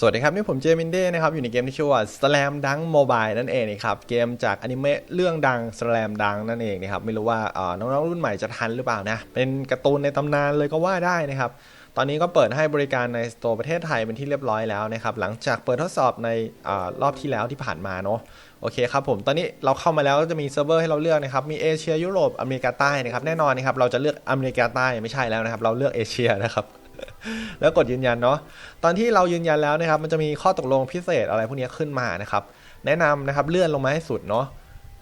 สวัสดีครับ นี่ผมเจมินเด้นะครับ อยู่ในเกมที่ชื่อว่า Slam Dunk Mobile นั่นเองนะครับ เกมจากอนิเมะเรื่องดัง Slam Dunk นั่นเองนะครับ ไม่รู้ว่าน้องๆรุ่นใหม่จะทันหรือเปล่านะ เป็นการ์ตูนในตำนานเลยก็ว่าได้นะครับ ตอนนี้ก็เปิดให้บริการในสโตร์ประเทศไทยเป็นที่เรียบร้อยแล้วนะครับ หลังจากเปิดทดสอบในอรอบที่แล้วที่ผ่านมาเนาะโอเคครับผม ตอนนี้เราเข้ามาแล้วจะมีเซิร์ฟเวอร์ให้เราเลือกนะครับ มีเอเชียยุโรป อเมริกาใต้นะครับ แน่นอนนะครับ เราจะเลือกอเมริกาใต้ไม่ใช่แล้วนะครับ เราเลือกเอเชียนะครับ แล้วกดยืนยันเนาะตอนที่เรายืนยันแล้วนะครับ มันจะมีข้อตกลงพิเศษอะไรพวกนี้ขึ้นมานะครับ แนะนำนะครับเลื่อนลงมาให้สุดเนาะ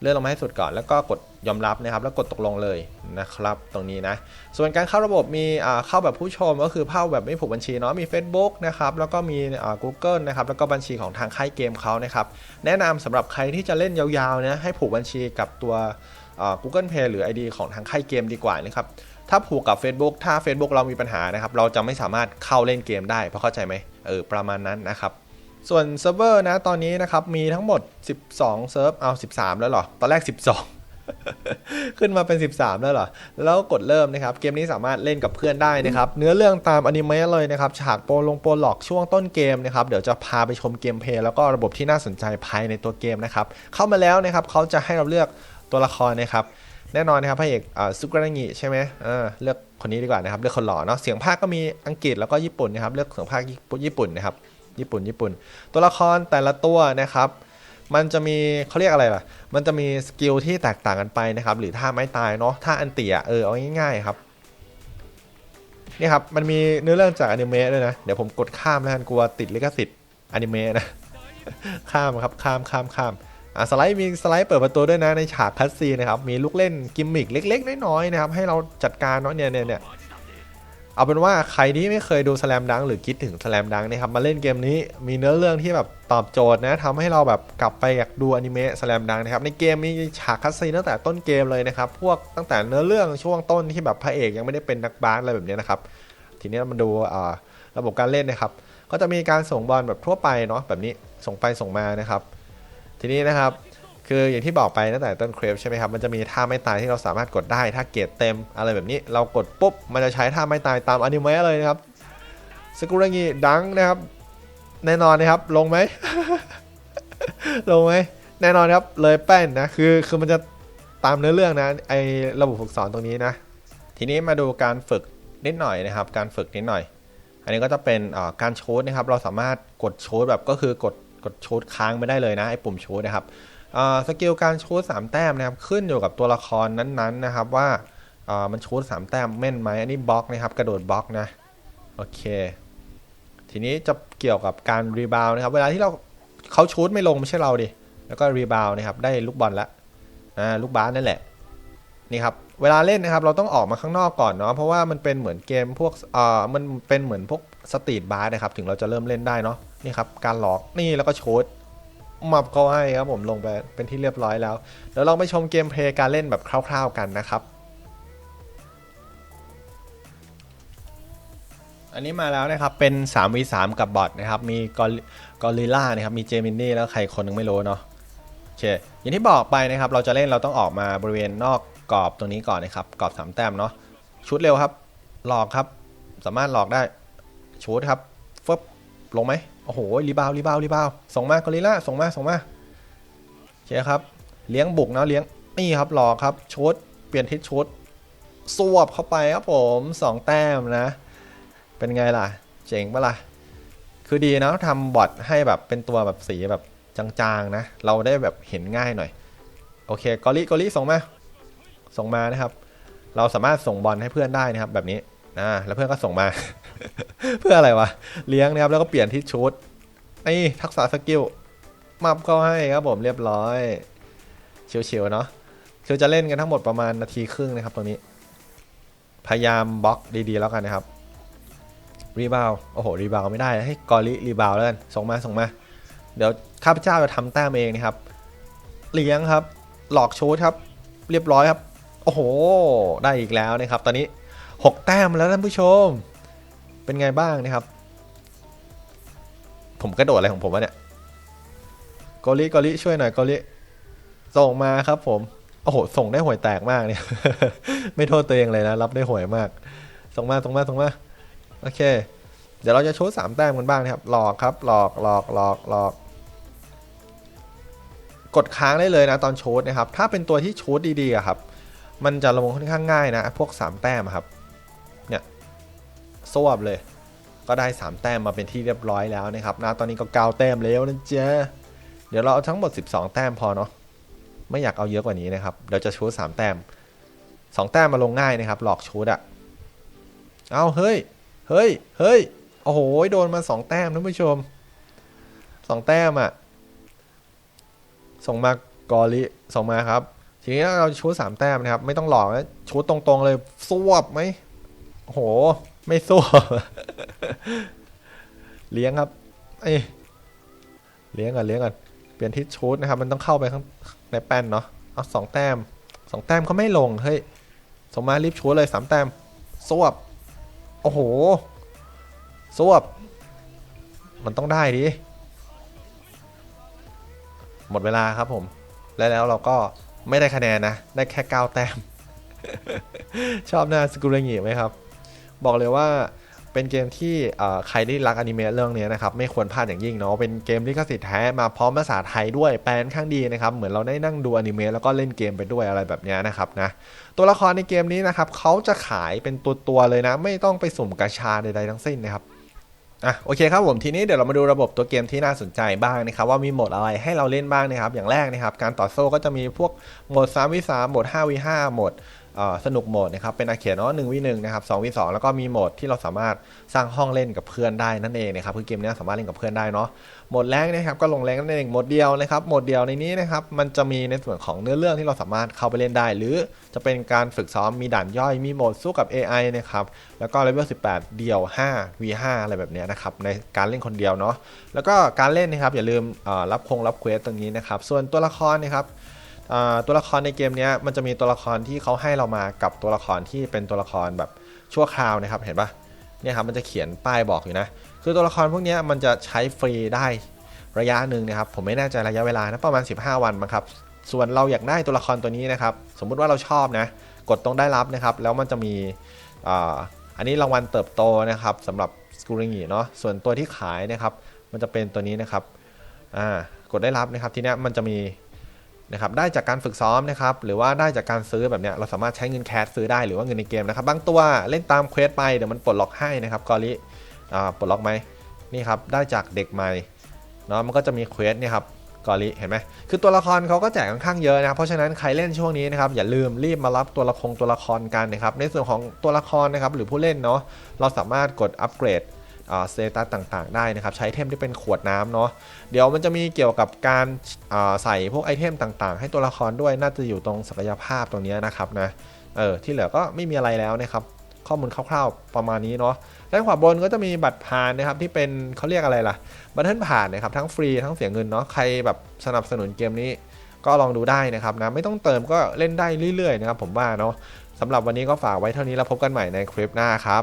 เลื่อนลงมาให้สุดก่อน แล้วก็กดยอมรับนะครับ แล้วกดตกลงเลยนะครับ ตรงนี้นะ ส่วนการเข้าระบบมีเข้าแบบผู้ชมก็คือเข้าแบบไม่ผูกบัญชีเนาะมี Facebook นะครับแล้วก็มีอ่า Google นะครับแล้วก็บัญชีของทางค่ายเกมเขานะครับแนะนำสำหรับใครที่จะเล่นยาวๆนะให้ผูกบัญชีกับตัว Google Pay หรือ ID ของทางค่ายเกมดีกว่านะครับ ถ้าผูกกับ Facebook ถ้า Facebook เรามีปัญหานะครับ เราจะไม่สามารถเข้าเล่นเกมได้ เพราะเข้าใจไหมเออประมาณนั้นนะครับ ส่วนเซิร์ฟเวอร์นะตอนนี้นะครับ มีทั้งหมด 12 เซิร์ฟเอา 13 แล้วหรอ ตอนแรก 12ขึ้นมาเป็น 13 แล้วเหรอ แล้วกดเริ่มนะครับ เกมนี้สามารถเล่นกับเพื่อนได้นะครับ เนื้อเรื่องตามอนิเมะเลยนะครับ ฉากโปลงโปหลอกช่วงต้นเกมนะครับ เดี๋ยวจะพาไปชมเกมเพลย์แล้วก็ระบบที่น่าสนใจภายในตัวเกมนะครับ เข้ามาแล้วนะครับ เขาจะให้เราเลือกตัวละครนะครับ แน่นอนนะครับพระเอกซุกรางิใช่ไหมเออเลือกคนนี้ดีกว่านะครับเลือกคนหล่อเนาะเสียงภาคก็มีอังกฤษแล้วก็ญี่ปุ่นนะครับเลือกเสียงภาคญี่ปุ่นนะครับญี่ปุ่นญี่ปุ่น ตัวละครแต่ละตัวนะครับมันจะมีเขาเรียกอะไรล่ะ มันจะมีสกิลที่แตกต่างกันไปนะครับ หรือท่าไม้ตายเนาะท่าอันเตียเออเอาง่ายๆครับนี่ครับมันมีเนื้อเรื่องจากอนิเมะด้วยนะเดี๋ยวผมกดข้ามแล้วกันกลัวติดลิขสิทธิ์อนิเมะนะข้ามครับข้ามข้ามข้าม อะสไลด์มีสไลด์เปิดประตูด้วยนะในฉากคัสซีนะครับมีลูกเล่นกิมมิกเล็ก ๆ น้อยๆนะครับให้เราจัดการเนาะเนี่ยเนี่ยเนี่ยเอาเป็นว่าใครที่ไม่เคยดูสแลมดังหรือคิดถึงสแลมดังนะครับมาเล่นเกมนี้มีเนื้อเรื่องที่แบบตอบโจทย์นะทำให้เราแบบกลับไปอยากดูอนิเมะสแลมดังนะครับในเกมมีฉากคัสซีนตั้งแต่ต้นเกมเลยนะครับพวกตั้งแต่เนื้อเรื่องช่วงต้นที่แบบพระเอกยังไม่ได้เป็นนักบาสอะไรแบบนี้นะครับทีนี้มาดูอ่าระบบการเล่นนะครับ ก็จะมีการส่งบอลแบบทั่วไปเนาะแบบนี้ส่งไปส่งมานะครับ ทีนี้นะครับ คืออย่างที่บอกไปตั้งแต่ต้นเครปใช่ไหมครับ มันจะมีท่าไม่ตายที่เราสามารถกดได้ ถ้าเกรดเต็มอะไรแบบนี้ เรากดปุ๊บ มันจะใช้ท่าไม่ตายตามอนิเมะเลยนะครับสกุระงิดังนะครับ แน่นอนนะครับ ลงไหม ลงไหม แน่นอนครับ เลยแป้นนะ คือ คือมันจะตามเนื้อเรื่องนะ ไอระบบฝึกสอนตรงนี้นะ ทีนี้มาดูการฝึกนิดหน่อยนะครับ การฝึกนิดหน่อย อันนี้ก็จะเป็นการโชดนะครับ เราสามารถกดโชดแบบก็คือกด กดโชดค้างไม่ได้เลยนะไอปุ่มโชดนะครับสกิลการชูดสามแต้มนะครับขึ้นอยู่กับตัวละครนั้นๆนะครับว่ามันชูดสามแต้มแม่นไหมอันนี้บล็อกนะครับกระโดดบล็อกนะโอเค ทีนี้จะเกี่ยวกับการรีบาวนะครับเวลาที่เราเขาชูดไม่ลงไม่ใช่เราดิแล้วก็รีบาวนะครับได้ลูกบอลละอ่าลูกบาสนั่นแหละนี่ครับเวลาเล่นนะครับเราต้องออกมาข้างนอกก่อนเนาะเพราะว่ามันเป็นเหมือนเกมพวกอ่ามันเป็นเหมือนพวก สตรีทบาสนะครับถึงเราจะเริ่มเล่นได้เนาะนี่ครับการหลอกนี่แล้วก็ชูดมับเขาให้ครับผมลงไปเป็นที่เรียบร้อยแล้วเดี๋ยวเราไปชมเกมเพลย์การเล่นแบบคร่าวๆกันนะครับ อันนี้มาแล้วนะครับเป็น 3v3 กับบอทนะครับมีกอริล่านะครับมีเจมินนี่แล้วใครคนนึงไม่รู้เนาะโอเคอย่างที่บอกไปนะครับเราจะเล่นเราต้องออกมาบริเวณนอกกรอบตรงนี้ก่อนนะครับกรอบสามแต้มเนาะชุดเร็วครับหลอกครับสามารถหลอกได้ ชดครับฟึบลงไหมโอ้โหรีบาวรีบาวรีบาวส่งมากอริล่าส่งมาส่งมาโอเคครับ เลี้ยงบุกนะเลี้ยงนี่ครับหลอกครับชุดเปลี่ยนทิศชุดสวบเข้าไปครับผมสองแต้มนะ เป็นไงล่ะ เจ๋งปะล่ะ คือดีนะทำบอทให้แบบเป็นตัวแบบสีแบบจางๆนะ เราได้แบบเห็นง่ายหน่อย โอเคกอลิกอลิส่งมา ส่งมานะครับ เราสามารถส่งบอลให้เพื่อนได้นะครับแบบนี้ นะแล้วเพื่อนก็ส่งมา เพื่ออะไรวะ เลี้ยงนะครับ แล้วก็เปลี่ยนที่ชุดนี่ทักษะสกิลมับเข้าให้ครับผมเรียบร้อยเฉียวๆเนาะคือจะเล่นกันทั้งหมดประมาณนาทีครึ่งนะครับตรงนี้ พยายามบล็อกดีๆแล้วกันนะครับ รีบาวโอ้โห รีบาวไม่ได้ให้กอริรีบาวแล้วกันส่งมาส่งมา เดี๋ยวข้าพเจ้าจะทำแต้มเองนะครับ เลี้ยงครับ หลอกโชดครับ เรียบร้อยครับ โอ้โห ได้อีกแล้วนะครับ ตอนนี้ 6 แต้มแล้วท่านผู้ชม เป็นไงบ้างนะครับ ผมกระโดดอะไรของผมวะเนี่ยกอลิกอลิช่วยหน่อยกอลิส่งมาครับผม โอ้โห ส่งได้ห่วยแตกมากเนี่ย ไม่โทษตัวเองเลยนะ รับได้ห่วยมาก ส่งมา ส่งมา ส่งมา โอเค เดี๋ยวเราจะโชว์สามแต้มกันบ้างนะครับ หลอกครับ หลอก หลอก หลอก หลอก กดค้างได้เลยนะ ตอนโชว์นะครับ ถ้าเป็นตัวที่โชว์ดีๆครับ มันจะลงค่อนข้างง่ายนะ พวกสามแต้มครับ สวบเลย ก็ได้ 3 แต้มมาเป็นที่เรียบร้อยแล้วนะครับนะตอนนี้ก็เกาแต้มแล้วนะเจ๊เดี๋ยวเราเอาทั้งหมด 12 แต้มพอเนาะไม่อยากเอาเยอะกว่านี้นะครับเดี๋ยวจะชูด3แต้ม 2 แต้มมาลงง่ายนะครับ หลอกชูดอะเอาเฮ้ยเฮ้ยเฮ้ยโอ้โหโดนมา 2 แต้มท่านผู้ชม 2 แต้มอะส่งมากอลิส่งมาครับทีนี้เราชูด3แต้มนะครับ ไม่ต้องหลอกนะชูดตรงๆเลยสวบไหมโอ้โห ไม่สวบเลี้ยงครับ เอ้ยเลี้ยงก่อนเลี้ยงก่อน เปลี่ยนทิศชูดนะครับ มันต้องเข้าไปข้างในแป้นเนาะ เอาสองแต้มสองแต้มเขาไม่ลง เฮ้ย สมมารีบชูดเลยสามแต้มสวบ โอ้โหสวบ มันต้องได้ดิ หมดเวลาครับผม และแล้วเราก็ไม่ได้คะแนนนะ ได้แค่9แต้ม ชอบหน้าสกุลเงียไหมครับ บอกเลยว่าเป็นเกมที่ใครที่รักอนิเมะเรื่องนี้นะครับไม่ควรพลาดอย่างยิ่งเนาะเป็นเกมลิขสิทธิ์แท้มาพร้อมภาษาไทยด้วยแปลนข้างดีนะครับเหมือนเราได้นั่งดูอนิเมะแล้วก็เล่นเกมไปด้วยอะไรแบบนี้นะครับนะตัวละครในเกมนี้นะครับเขาจะขายเป็นตัวๆเลยนะ ไม่ต้องไปสุ่มกาชาใดๆทั้งสิ้นนะครับอะโอเคครับผมทีนี้เดี๋ยวเรามาดูระบบตัวเกมที่น่าสนใจบ้างนะครับว่ามีโหมดอะไรให้เราเล่นบ้างนะครับอย่างแรกนะครับการต่อสู้ก็จะมีพวกโหมด3วิ3โหมด5วิ5โหมด สนุกโหมดนะครับเป็นอาเขียนเนาะหนึ่งวิหนึ่งนะครับสองวิสองแล้วก็มีโหมดที่เราสามารถสร้างห้องเล่นกับเพื่อนได้นั่นเองนะครับคือเกมนี้สามารถเล่นกับเพื่อนได้เนาะโหมดแรงนะครับก็ลงแรงนั่นเองโหมดเดียวนะครับโหมดเดียวในนี้นะครับมันจะมีในส่วนของเนื้อเรื่องที่เราสามารถเข้าไปเล่นได้ หรือจะเป็นการฝึกซ้อมมีด่านย่อยมีโหมดสู้กับ AI นะครับแล้วก็เลเวล18 เดียว 5 v5 อะไรแบบนี้นะครับในการเล่นคนเดียวเนาะแล้วก็การเล่นนะครับอย่าลืมรับคงรับเควสตรงนี้นะครับส่วนตัวละครนะครับ ตัวละครในเกมนี้มันจะมีตัวละครที่เขาให้เรามากับตัวละครที่เป็นตัวละครแบบชั่วคราวนะครับเห็นปะเนี่ยครับมันจะเขียนป้ายบอกอยู่นะ คือตัวละครพวกนี้มันจะใช้ฟรีได้ระยะหนึ่งนะครับ ผมไม่แน่ใจระยะเวลานะประมาณ 15 วันมั้งครับ ส่วนเราอยากได้ตัวละครตัวนี้นะครับ สมมุติว่าเราชอบนะ กดตรงได้รับนะครับ แล้วมันจะมีอ,อันนี้รางวัลเติบโตนะครับสำหรับสกูริงีเนาะส่วนตัวที่ขายนะครับ มันจะเป็นตัวนี้นะครับกดได้รับนะครับทีนี้มันจะมี นะครับได้จากการฝึกซ้อมนะครับหรือว่าได้จากการซื้อแบบเนี้ยเราสามารถใช้เงินแคสซื้อได้หรือว่าเงินในเกมนะครับบางตัวเล่นตามเควสไปเดี๋ยวมันปลดล็อกให้นะครับกอริอ่าปลดล็อกไหมนี่ครับได้จากเด็กใหม่เนาะมันก็จะมีเควสเนี่ยครับกอริเห็นไหมคือตัวละครเขาก็แจกค่อนข้างเยอะนะเพราะฉะนั้นใครเล่นช่วงนี้นะครับอย่าลืมรีบมารับตัวละครตัวละครกันนะครับในส่วนของตัวละครนะครับหรือผู้เล่นเนาะเราสามารถกดอัปเกรด สเตตัสต่างๆ ได้นะครับ ใช้เทมที่เป็นขวดน้ำเนาะเดี๋ยวมันจะมีเกี่ยวกับการใส่พวกไอเทมต่างๆ ให้ตัวละครด้วยน่าจะอยู่ตรงศักยภาพตรงนี้นะครับนะเออที่เหลือก็ไม่มีอะไรแล้วนะครับ ข้อมูลคร่าวๆประมาณนี้เนาะด้านขวาบนก็จะมีบัตรผ่านนะครับที่เป็นเขาเรียกอะไรล่ะบัตเทิลผ่านนะครับทั้งฟรีทั้งเสียเงินเนาะใครแบบสนับสนุนเกมนี้ก็ลองดูได้นะครับนะไม่ต้องเติมก็เล่นได้เรื่อยๆนะครับผมว่าเนาะสำหรับวันนี้ก็ฝากไว้เท่านี้แล้วพบกันใหม่ในคลิปหน้าครับ